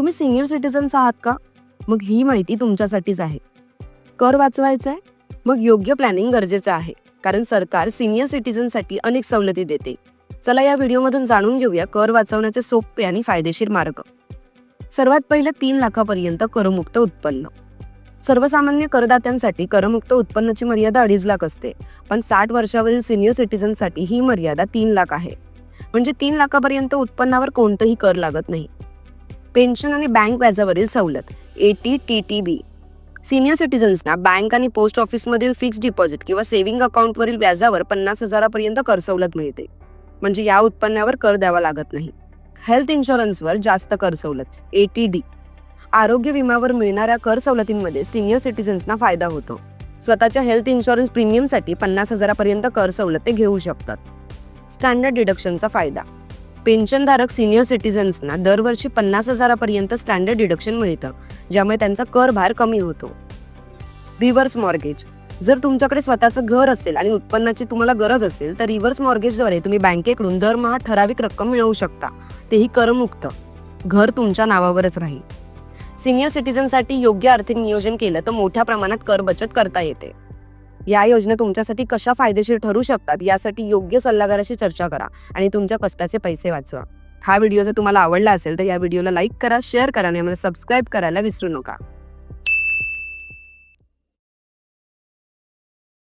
तुम्ही senior citizens आहात का? मग ही माहिती तुमच्यासाठीच आहे. कर वाचवायचा आहे मग योग्य प्लॅनिंग गरजेचं आहे. कारण सरकार सिनियर सिटीजनसाठी अनेक सवलती देते. चला या व्हिडिओमधून जाणून घेऊया कर वाचवण्याचे सोपे आणि फायदेशीर मार्ग. सर्वात पहिलं तीन लाखापर्यंत करमुक्त उत्पन्न. सर्वसामान्य करदात्यांसाठी करमुक्त उत्पन्नाची मर्यादा अडीच लाख असते. पण साठ वर्षावरील सिनियर सिटीजनसाठी ही मर्यादा तीन लाख आहे. म्हणजे तीन लाखापर्यंत उत्पन्नावर कोणतंही कर लागत नाही. पेन्शन आणि बँक व्याजावरील सवलत A T T T B senior सिटीजन्सना bank आणि पोस्ट ऑफिसमधील फिक्स डिपॉझिट किंवा सेव्हिंग अकाउंटवरील व्याजावर पन्नास हजारापर्यंत कर सवलत मिळते. म्हणजे या उत्पन्नावर कर द्यावा लागत नाही. हेल्थ इन्शुरन्सवर जास्त कर सवलत ए टी डी आरोग्य विम्यावर मिळणाऱ्या कर सवलतींमध्ये सिनियर सिटीजन्सना फायदा होतो. स्वतःच्या हेल्थ इन्शुरन्स प्रीमियमसाठी पन्नास हजारापर्यंत कर सवलत ते घेऊ शकतात. स्टँडर्ड डिडक्शनचा फायदा. पेन्शनधारक सिनियर सिटीजन्सना दरवर्षी पन्नास हजारापर्यंत स्टँडर्ड डिडक्शन मिळतं ज्यामुळे त्यांचा कर भार कमी होतो. Reverse mortgage. जर तुमच्याकडे स्वतःचं घर असेल आणि उत्पन्नाची तुम्हाला गरज असेल तर रिव्हर्स मॉर्गेजद्वारे तुम्ही बँकेकडून दरमहा ठराविक रक्कम मिळवू शकता. तेही करमुक्त. घर तुमच्या नावावरच राहील. सिनियर सिटीजनसाठी योग्य आर्थिक नियोजन केलं तर मोठ्या प्रमाणात कर बचत करता येते. या योजना तुमच्यासाठी कशा फायदेशीर ठरू शकतात यासाठी योग्य सल्लागाराशी चर्चा करा आणि तुमच्या कष्टाचे पैसे वाचवा. हा व्हिडिओ जर तुम्हाला आवडला असेल तर या व्हिडिओला लाईक करा शेअर करा आणि आम्हाला सबस्क्राईब करायला विसरू नका.